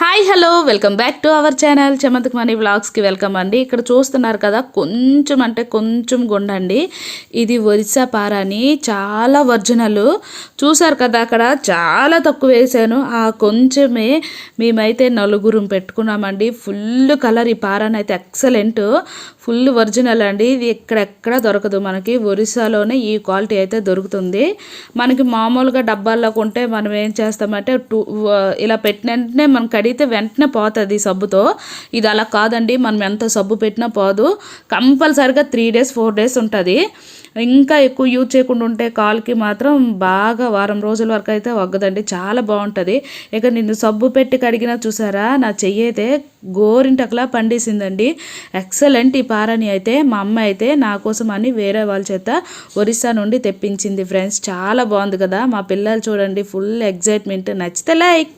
Hi hello welcome back to our channel చమంతకు money వ్లాగ్స్కి welcome అండి. ఇక్కడ చూస్తున్నారు కదా కొంచెం అంటే కొంచెం గుండండి. ఇది ఒరిస్సా పారాని చాలా ఒరిజినల్. చూసారు కదా అక్కడ చాలా తక్కువ వేసాను. ఆ కొంచెమే మేమైతే నలుగురు పెట్టుకున్నామండి. ఫుల్ కలర్ ఈ పారాని అయితే ఎక్సలెంట్. ఫుల్ ఒరిజినల్ అండి. ఇది ఎక్కడెక్కడ దొరకదు మనకి. ఒరిస్సాలోనే ఈ క్వాలిటీ అయితే దొరుకుతుంది. మనకి మామూలుగా డబ్బాల్లో కొంటే మనం ఏం చేస్తామంటే టూ ఇలా పెట్టిన వెంటనే మనం కడిగితే వెంటనే పోతుంది సబ్బుతో. ఇది అలా కాదండి మనం ఎంత సబ్బు పెట్టినా పోదు. కంపల్సరిగా త్రీ డేస్ ఫోర్ డేస్ ఉంటుంది. ఇంకా ఎక్కువ యూజ్ చేయకుండా ఉంటే కాల్కి మాత్రం బాగా వారం రోజుల వరకు అయితే వగ్గదండి. చాలా బాగుంటుంది. ఇక నిన్ను సబ్బు పెట్టి కడిగినా చూసారా? నా చెయ్యి అయితే గోరింటకలా పండేసిందండి. ఎక్సలెంట్ ఈ పారని అయితే మా అమ్మ అయితే నా కోసం అని వేరే వాళ్ళ చేత ఒరిస్సా నుండి తెప్పించింది ఫ్రెండ్స్ చాలా బాగుంది కదా. మా పిల్లలు చూడండి ఫుల్ ఎగ్జైట్మెంట్ నచ్చితే లైక్